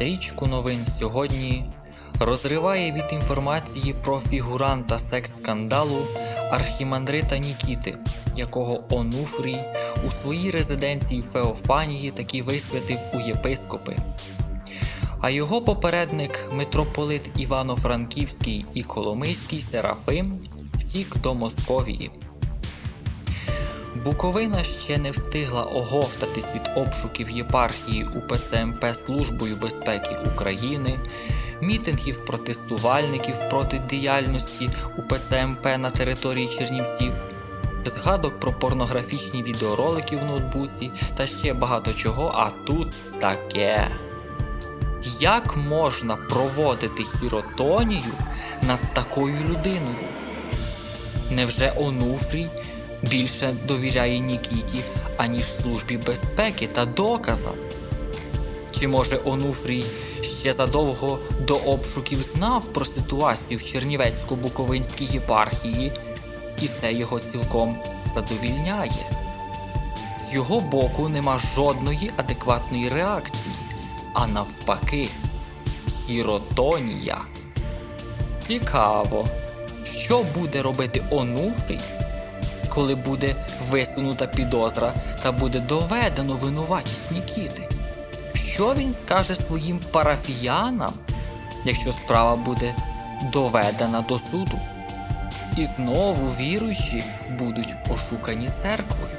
Стрічку новин сьогодні розриває від інформації про фігуранта секс-скандалу архімандрита Нікіти, якого Онуфрій у своїй резиденції Феофанії таки висвятив у єпископи. А його попередник митрополит Івано-Франківський і Коломийський Серафим втік до Московії. Буковина ще не встигла оговтатись від обшуків єпархії УПЦ МП Службою безпеки України, мітингів протестувальників проти діяльності УПЦ МП на території Чернівців, згадок про порнографічні відеоролики в ноутбуці та ще багато чого, а тут таке. Як можна проводити хіротонію над такою людиною? Невже Онуфрій більше довіряє Нікіті, аніж службі безпеки та доказам? Чи може Онуфрій ще задовго до обшуків знав про ситуацію в Чернівецько-Буковинській єпархії, і це його цілком задовільняє? З його боку нема жодної адекватної реакції, а навпаки, хіротонія. Цікаво, що буде робити Онуфрій, коли буде висунута підозра та буде доведено винуватість Нікіти? Що він скаже своїм парафіянам, якщо справа буде доведена до суду? І знову віруючі будуть ошукані церквою.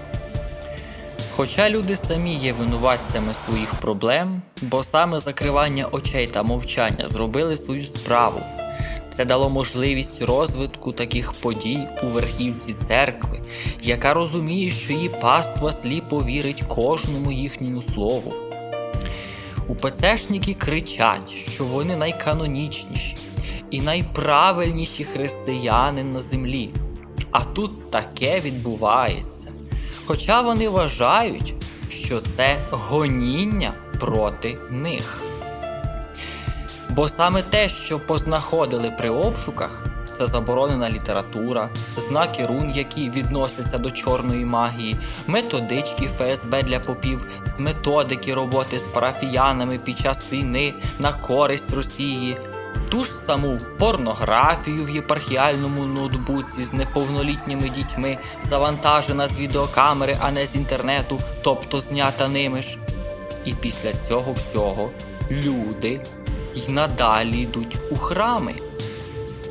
Хоча люди самі є винуватцями своїх проблем, бо саме закривання очей та мовчання зробили свою справу. Це дало можливість розвитку таких подій у верхівці церкви, яка розуміє, що її паства сліпо вірить кожному їхньому слову. УПЦшники кричать, що вони найканонічніші і найправильніші християни на землі. А тут таке відбувається. Хоча вони вважають, що це гоніння проти них. Бо саме те, що познаходили при обшуках, це заборонена література, знаки рун, які відносяться до чорної магії, методички ФСБ для попів, з методики роботи з парафіянами під час війни на користь Росії, ту ж саму порнографію в єпархіальному ноутбуці з неповнолітніми дітьми, завантажена з відеокамери, а не з інтернету, тобто знята ними ж. І після цього всього люди й надалі йдуть у храми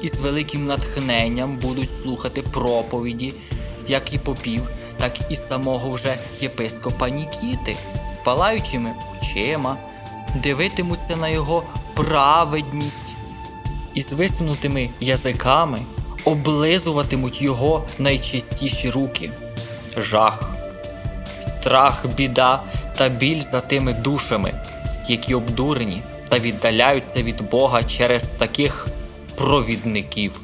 і з великим натхненням будуть слухати проповіді, як і попів, так і самого вже єпископа Нікіти, з палаючими очима, дивитимуться на його праведність і з висунутими язиками облизуватимуть його найчистіші руки. Жах, страх, біда та біль за тими душами, які обдурені та віддаляються від Бога через таких провідників.